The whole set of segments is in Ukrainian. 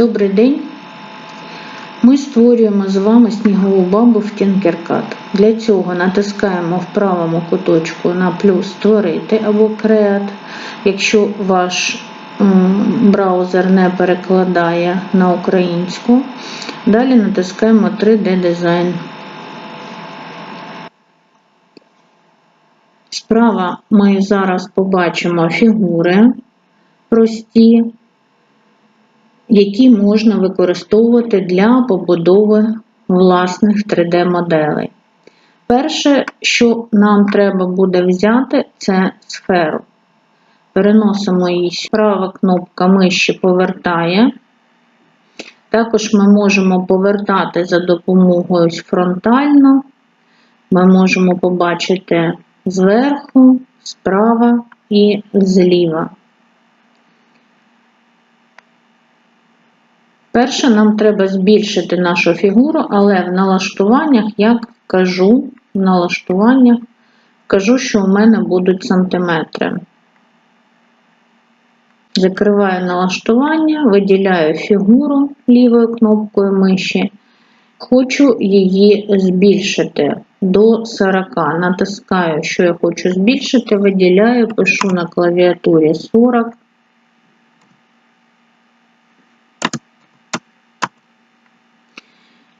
Добрий день! Ми створюємо з вами снігову бабу в Tinkercad. Для цього натискаємо в правому куточку на плюс Створити або Create. Якщо ваш браузер не перекладає на українську. Далі натискаємо 3D Design. Справа ми зараз побачимо фігури прості які можна використовувати для побудови власних 3D-моделей. Перше, що нам треба буде взяти, це сферу. Переносимо її, права кнопка миші повертає. Також ми можемо повертати за допомогою фронтально. Ми можемо побачити зверху, справа і зліва. Перше, нам треба збільшити нашу фігуру, але в налаштуваннях я кажу, в налаштуваннях кажу, що у мене будуть сантиметри. Закриваю налаштування, виділяю фігуру лівою кнопкою миші. Хочу її збільшити до 40. Натискаю, що я хочу збільшити, виділяю, пишу на клавіатурі 40.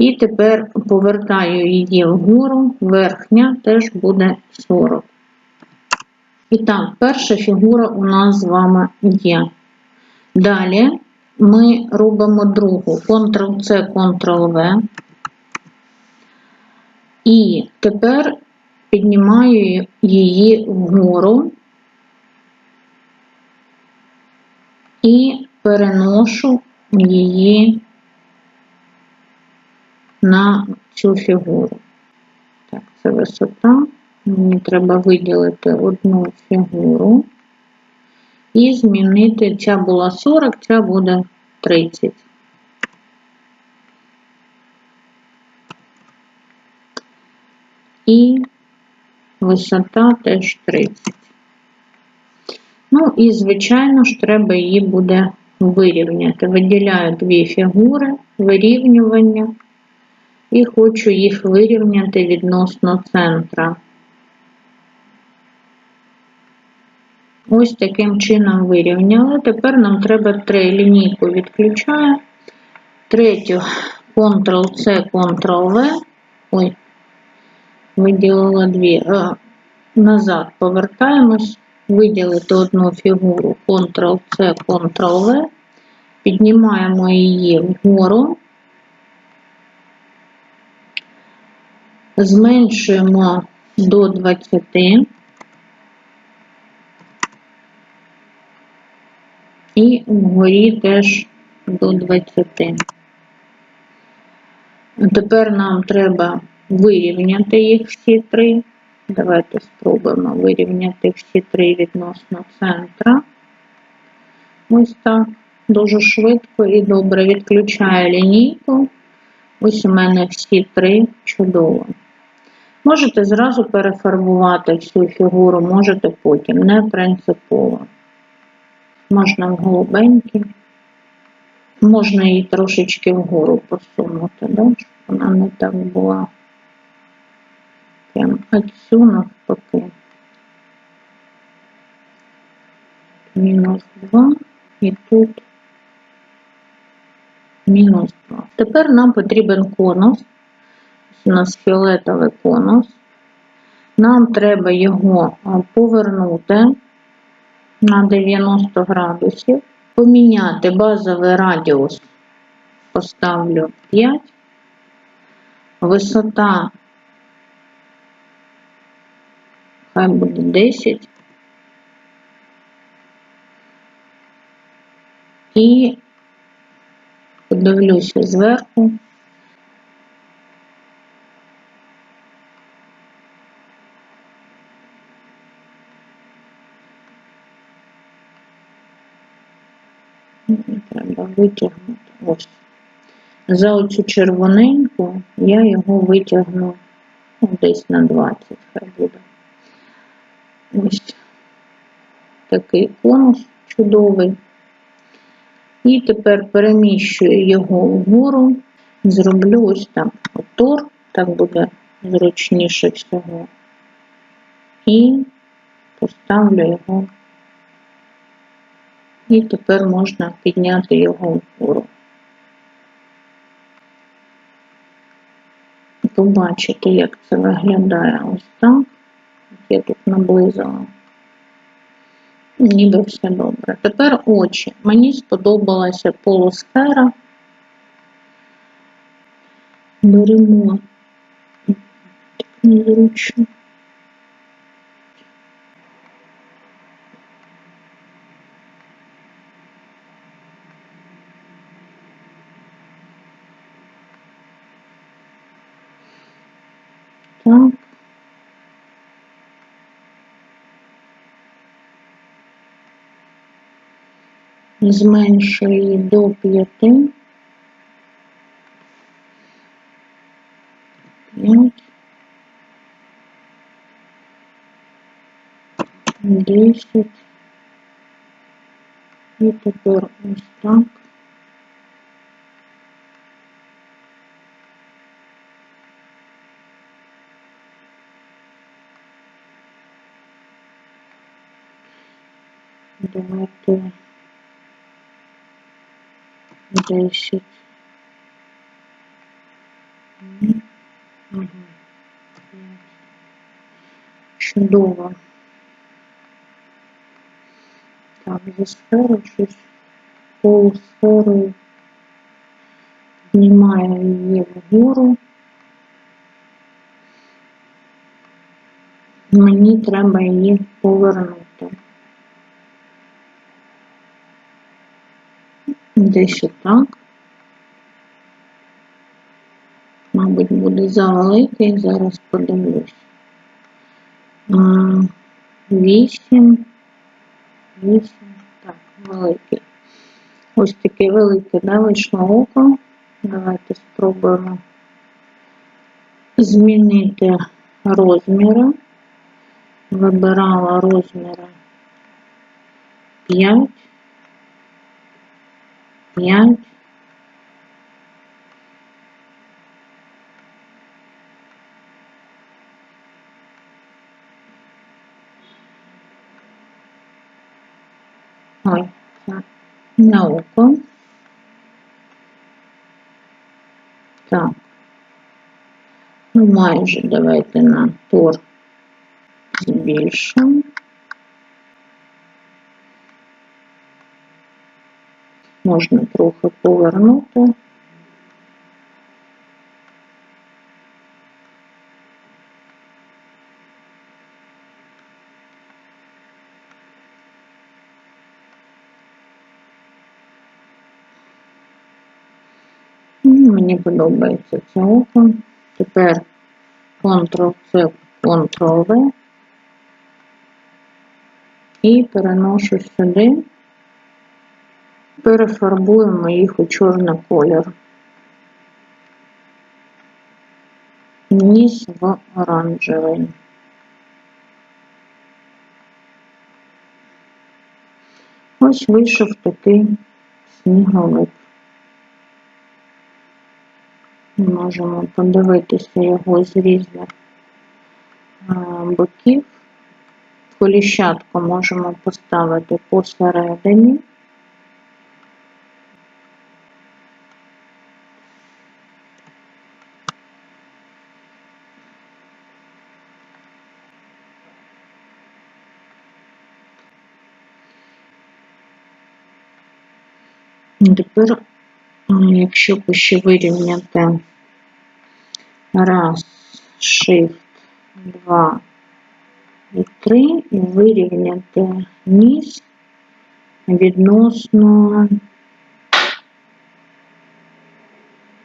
І тепер повертаю її вгору, верхня теж буде 40. І так, перша фігура у нас з вами є. Далі ми робимо другу Ctrl-C, Ctrl-V. І тепер піднімаю її вгору і переношу її на цю фігуру. Так, це висота. Мені треба виділити одну фігуру і змінити, ця була 40, ця буде 30. І висота теж 30. Ну і, звичайно ж, треба її буде вирівняти. Виділяю дві фігури, вирівнювання і хочу їх вирівняти відносно центра. Ось таким чином вирівняли. Тепер нам треба три лінійку відключаю. Третю Ctrl-C, Ctrl-V. Ой, виділила дві. Е, назад повертаємось, виділити одну фігуру Ctrl-C, Ctrl-V, піднімаємо її вгору. Зменшуємо до 20. І вгорі теж до 20. Тепер нам треба вирівняти їх всі три. Давайте спробуємо вирівняти всі три відносно центра. Ось так. Дуже швидко і добре відключаю лінійку. Ось у мене всі три чудово. Можете зразу перефарбувати всю фігуру, можете потім, не принципово. Можна в голубенький. Можна її трошечки вгору посунути, да? щоб вона не так була. Прям оцю навпаки. Мінус 2 і тут мінус 2. Тепер нам потрібен конус у нас фіолетовий конус. Нам треба його повернути на 90 градусів, поміняти базовий радіус, поставлю 5, висота хай буде 10. І подивлюся зверху. Треба витягнути. Ось. За оцю червоненьку я його витягну ну, десь на 20, хай буде. Ось такий конус чудовий. І тепер переміщую його вгору, зроблю ось так отвор, так буде зручніше всього. І поставлю його. І тепер можна підняти його вгору. Побачити, як це виглядає ось так. Я тут наблизила. Ніби все добре. Тепер очі. Мені сподобалася полусфера. Беремо так незручно. Так. Зменшую її до п'яти. П'ять. Десять. І тепер ось так. Давайте десять. Ні. Ага. П'ять. Чудово. Так, за сферу щось полусферою піднімаю її вгору. Мені треба її повернути. Десь отак. Мабуть, буде завеликий, зараз подивлюсь. А, Вісім. Вісім. Так, великий. Ось таке велике, да, око. Давайте спробуємо змінити розміри. Вибирала розміри 5. 5. Ой, так, на око. Так. Ну, майже давайте на тор збільшимо. Можна трохи повернути. Ну, Мені подобається це око. Тепер Ctrl-C, Ctrl-V і переношу сюди. Перефарбуємо їх у чорний колір. Ніс в оранжевий. Ось вийшов такий сніговик. Можемо подивитися його з різних боків. Коліщатку можемо поставити посередині. Тепер, якщо ще вирівняти раз, shift, два і три, і вирівняти ніс відносно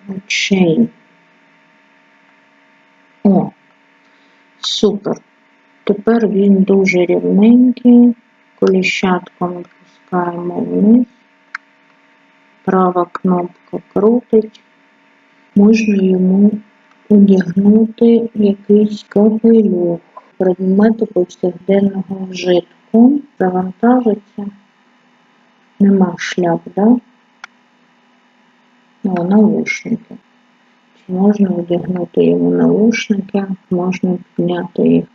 очей. О, супер. Тепер він дуже рівненький. Коліщатком відпускаємо вниз. Права кнопка крутить. Можна йому одягнути якийсь капелюх. Предмети повсякденного вжитку. Завантажиться. Нема шляп, да? нього наушники. Чи можна одягнути йому наушники, можна підняти їх.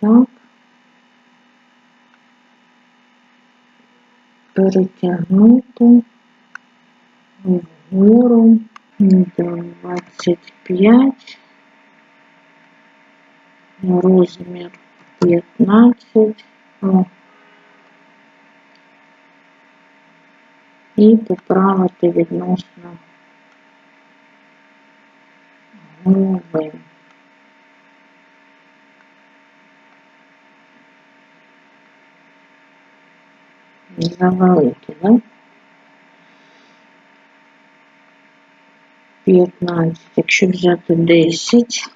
Так. Перетягнути вгору до 25, розмір 15. О. І поправити відносно голови. Завеликі, да? 15, якщо взяти 10.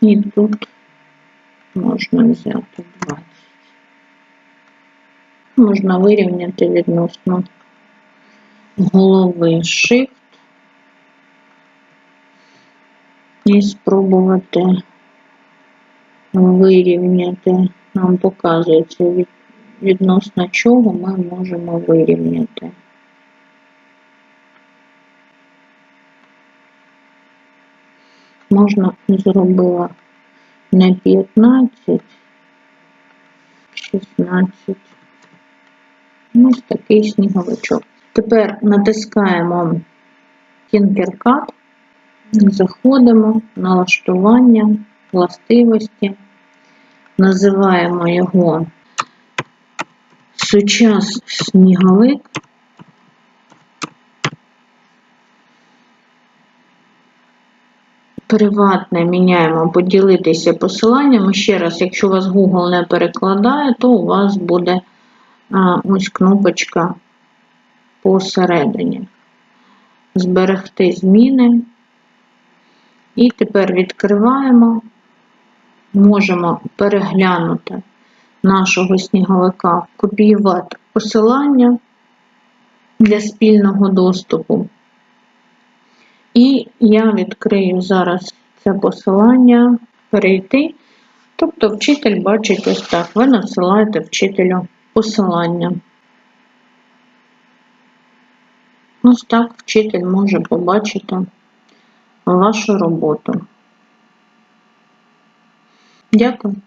І тут можна взяти 20. Можна вирівняти відносно голови Shift І спробувати вирівняти. Нам показується від, відносно чого ми можемо вирівняти. Можна зробила не 15, 16. Ось такий сніговичок. Тепер натискаємо Tinkercad, заходимо, налаштування, властивості, називаємо його сучасний сніговик. Приватне міняємо поділитися посиланнями. Ще раз, якщо у вас Google не перекладає, то у вас буде а, ось кнопочка посередині. Зберегти зміни. І тепер відкриваємо, можемо переглянути нашого сніговика, копіювати посилання для спільного доступу. І я відкрию зараз це посилання, перейти. Тобто вчитель бачить ось так. Ви надсилаєте вчителю посилання. Ось так вчитель може побачити вашу роботу. Дякую.